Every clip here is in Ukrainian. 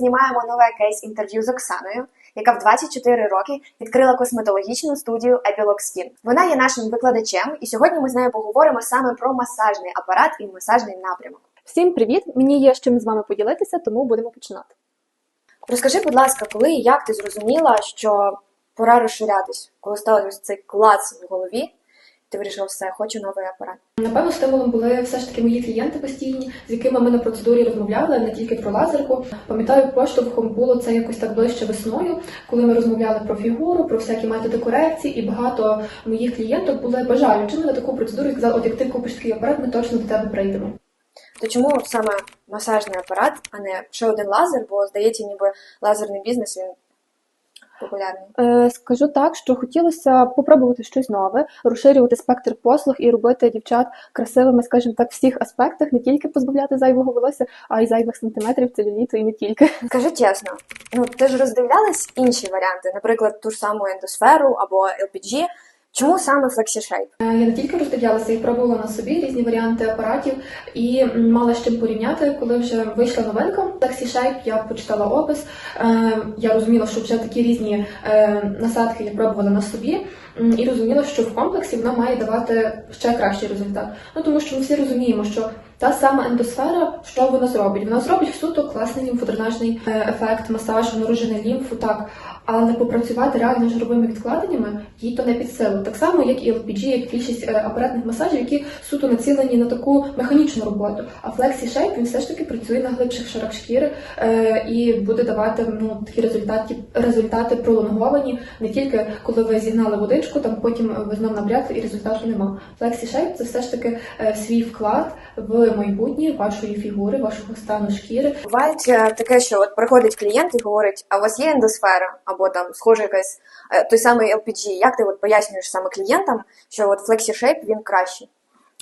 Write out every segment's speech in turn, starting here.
Знімаємо нове кейс-інтерв'ю з Оксаною, яка в 24 роки відкрила косметологічну студію Epilog Skin. Вона є нашим викладачем, і сьогодні ми з нею поговоримо саме про масажний апарат і масажний напрямок. Всім привіт! Мені є з чим з вами поділитися, тому будемо починати. Розкажи, будь ласка, коли і як ти зрозуміла, що пора розширятись, коли став ось цей клац в голові, ти вирішила все, хочу новий апарат. Напевно, стимулом були все ж таки мої клієнти постійні, з якими ми на процедурі розмовляли не тільки про лазерку. Пам'ятаю, поштовхом було це якось так ближче весною, коли ми розмовляли про фігуру, про всякі методи корекції, і багато моїх клієнток були бажаючими на таку процедуру і казали, от як ти купиш такий апарат, ми точно до тебе прийдемо. То чому саме масажний апарат, а не ще один лазер? Бо здається, ніби лазерний бізнес він популярний. Е, скажу так, що хотілося попробувати щось нове, розширювати спектр послуг і робити дівчат красивими, скажімо так, в всіх аспектах, не тільки позбавляти зайвого волосся, а й зайвих сантиметрів целюліту і не тільки. Скажи чесно, ну ти ж роздивлялась інші варіанти, наприклад, ту ж саму ендосферу або LPG. Чому саме FlexiShape? Е, Я не тільки роздивлялася і пробувала на собі різні варіанти апаратів і мала з чим порівняти, коли вже вийшла новинка Flexi Shape, я почитала опис. Е, Я розуміла, що вже такі різні е, насадки я пробувала на собі, і розуміла, що в комплексі вона має давати ще кращий результат. Ну тому що ми всі розуміємо, що та сама ендосфера, що вона зробить? Вона зробить суто класний лімфодренажний ефект, масаж, внорожене лімфу, так. Але попрацювати реально жировими відкладеннями їй то не під силу. Так само, як і LPG, як більшість е, апаратних масажів, які суто націлені на таку механічну роботу. А Flexi Shape, він все ж таки працює на глибших шарах шкіри е, і буде давати ну, такі результати, результати пролонговані, не тільки коли ви зігнали водичку, там потім ви знов набрякли і результату нема. Flexi Shape – це все ж таки е, свій вклад в майбутнє вашої фігури, вашого стану шкіри. Буває таке, що от приходить клієнт і говорить, а у вас є ендосфера, або там схоже якась е, той самий LPG. Як ти от пояснюєш саме клієнтам, що от FlexiShape він кращий?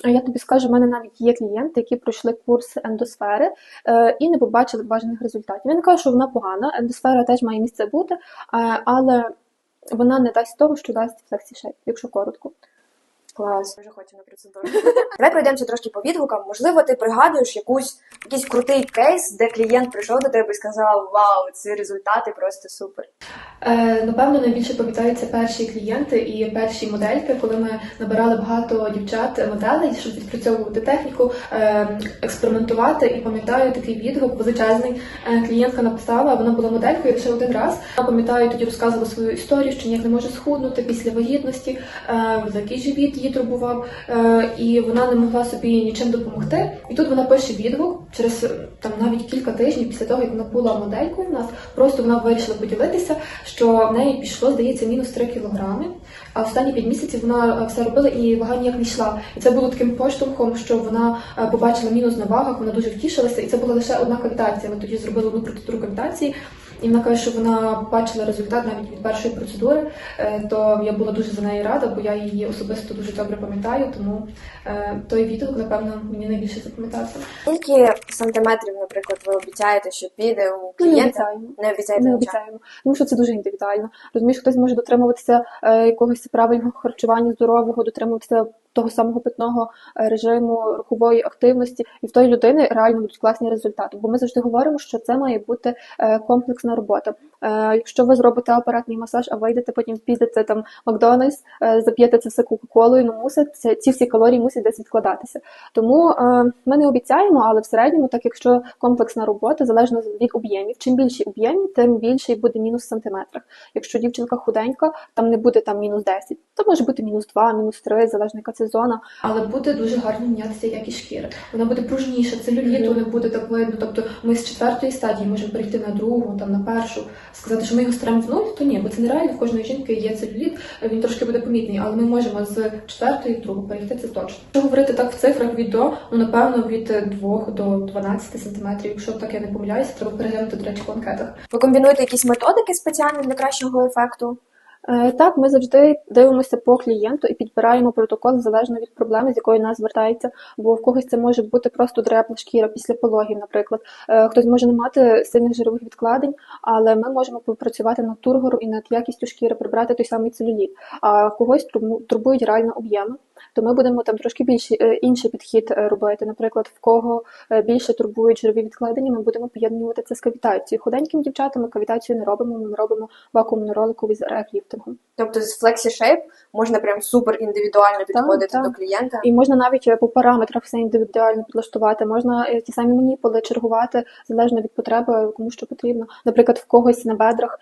Я тобі скажу, в мене навіть є клієнти, які пройшли курс ендосфери е, і не побачили бажаних результатів. Я не кажу, що вона погана, ендосфера теж має місце бути, е, але вона не дасть того, що дасть FlexiShape, якщо коротко. Клас, дуже хочу на процедуру. Давай пройдемося трошки по відгукам. Можливо, ти пригадуєш якусь якийсь крутий кейс, де клієнт прийшов до тебе і сказав: Вау, ці результати просто супер. Е, Напевно, найбільше пам'ятаються перші клієнти і перші модельки, коли ми набирали багато дівчат моделей, щоб відпрацьовувати техніку, е, експериментувати. І пам'ятаю такий відгук величезний. Е, Клієнтка написала, вона була моделькою лише один раз. Я пам'ятаю, тоді розказувала свою історію, що ніяк не може схуднути після вагітності, е, великий живіт її турбував, і вона не могла собі нічим допомогти. І тут вона пише відгук через там навіть кілька тижнів після того, як вона була моделькою в нас. Просто вона вирішила поділитися, що в неї пішло, здається, мінус 3 кілограми. А останні 5 місяців вона е, все робила і вага ніяк не йшла. І це було таким поштовхом, що вона е, побачила мінус на вагах, вона дуже втішилася, і це була лише одна кавітація. Ми тоді зробили одну протитуру кавітації. І вона каже, що вона бачила результат навіть від першої процедури, Е, то я була дуже за неї рада, бо я її особисто дуже добре пам'ятаю. Тому е, той відгук, напевно, мені найбільше запам'ятався. Скільки сантиметрів, наприклад, ви обіцяєте, що піде у Ну, не клієнта? обіцяємо. Не обіцяєте Не обіцяємо, тому що це дуже індивідуально. Розумієш, хтось може дотримуватися е, якогось правильного харчування здорового, дотримуватися того самого питного е, режиму, рухової активності, і в тої людини реально будуть класні результати. Бо ми завжди говоримо, що це має бути е, комплексна робота. Е, Якщо ви зробите апаратний масаж, а вийдете потім підете там Макдональдс, е, зап'єте це все кока-колою, ну мусить це ці всі калорії мусять десь відкладатися. Тому е, ми не обіцяємо, але в середньому, так якщо комплексна робота залежно від об'ємів, чим більші об'ємі, тим більший буде мінус в сантиметрах. Якщо дівчинка худенька, там не буде там мінус 10, то може бути мінус 2, мінус 3, залежно яка це зона. Але буде дуже гарно мінятися якість шкіри. Вона буде пружніша, целюліту не буде так видно. Тобто ми з четвертої стадії можемо перейти на другу, там на першу, сказати, що ми його стремо в нуль, то ні, бо це нереально. В кожної жінки є целюліт, він трошки буде помітний, але ми можемо з четвертої в другу перейти. Це точно. Якщо говорити так в цифрах від до, ну напевно від 2 до 12 сантиметрів. Якщо так я не помиляюся, треба переглянути, до речі, в анкетах. Ви комбінуєте якісь методики спеціальні для кращого ефекту? Е, Так, ми завжди дивимося по клієнту і підбираємо протокол залежно від проблеми, з якою нас звертається. Бо в когось це може бути просто дребна шкіра після пологів, наприклад. Е, Хтось може не мати сильних жирових відкладень, але ми можемо попрацювати над тургором і над якістю шкіри, прибрати той самий целюліт. А когось турбують реально об'єми. То ми будемо там трошки більше е, інший підхід е, робити. Наприклад, в кого е, більше турбують жирові відкладення, ми будемо поєднувати це з кавітацією. Худеньким дівчатам ми кавітацію не робимо. Ми робимо вакуумну роликову з рефліфтингом. Тобто з FlexiShape можна прям супер індивідуально підходити так. до клієнта. І можна навіть по параметрах все індивідуально підлаштувати. Можна ті самі маніпули чергувати залежно від потреби, кому що потрібно. Наприклад, в когось на бедрах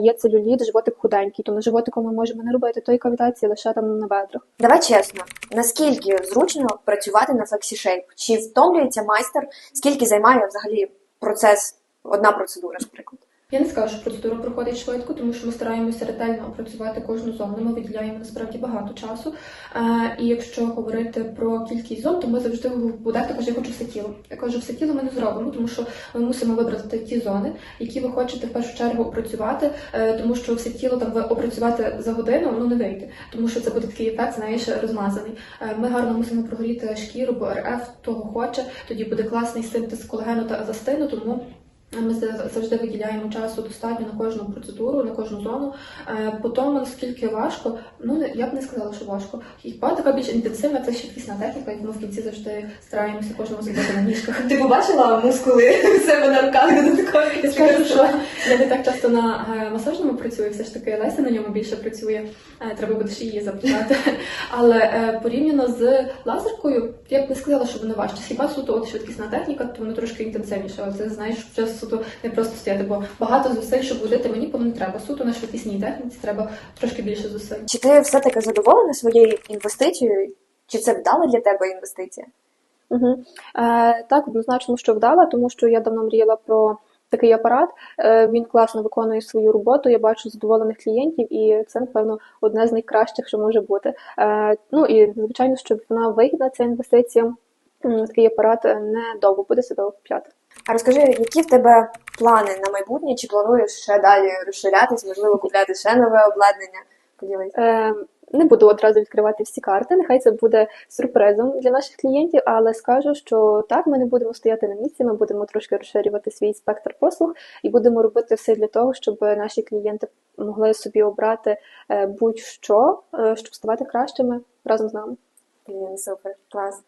є целюліт, животик худенький, то на животику ми можемо не робити тої кавітації лише там на бедрах. Давай чесно, наскільки зручно працювати на FlexiShape? Чи втомлюється майстер? Скільки займає взагалі процес, одна процедура, наприклад? Я не скажу, що процедура проходить швидко, тому що ми стараємося ретельно опрацювати кожну зону. Ми виділяємо насправді багато часу. Е, і якщо говорити про кількість зон, то ми завжди буде також я хочу все тіло. Я кажу, все тіло ми не зробимо, тому що ми мусимо вибрати ті зони, які ви хочете в першу чергу опрацювати, е, тому що все тіло там ви опрацювати за годину ну не вийде, тому що це буде такий ефект, знаєш, розмазаний. Е, Ми гарно мусимо прогоріти шкіру, бо РФ того хоче. Тоді буде класний синтез колагену та еластину, тому. Ми за- завжди виділяємо часу достатньо на кожну процедуру, на кожну зону. Е, По тому, наскільки важко, ну я б не сказала, що важко. Хіба така більш інтенсивна це швидкісна техніка, яку ми в кінці завжди стараємося кожному зробити на ніжках. Ти побачила мускули в себе на руках? Я скажу, що я не так часто на е, масажному працюю, все ж таки Леся на ньому більше працює. Е, Треба буде ще її запитати. Але порівняно з лазеркою, я б не сказала, що воно важче. Хіба суто от швидкісна техніка, то воно трошки інтенсивніше. Але це знаєш, вже суто не просто стояти, бо багато зусиль, щоб водити мені не треба. Суто на швидкісній техніці треба трошки більше зусиль. Чи ти все-таки задоволена своєю інвестицією? Чи це вдала для тебе інвестиція? Угу. Е, так, однозначно, що вдала, тому що я давно мріяла про такий апарат. Е, він класно виконує свою роботу. Я бачу задоволених клієнтів, і це, напевно, одне з найкращих, що може бути. Е, ну і звичайно, щоб вона вигідна, ця інвестиція. Такий апарат е, не довго буде себе окупляти. А розкажи, які в тебе плани на майбутнє? Чи плануєш ще далі розширятись, можливо, купляти ще нове обладнання? Поділись. Е, Не буду одразу відкривати всі карти. Нехай це буде сюрпризом для наших клієнтів, але скажу, що так, ми не будемо стояти на місці. Ми будемо трошки розширювати свій спектр послуг і будемо робити все для того, щоб наші клієнти могли собі обрати е, будь-що, е, щоб ставати кращими разом з нами. Блін, супер, клас.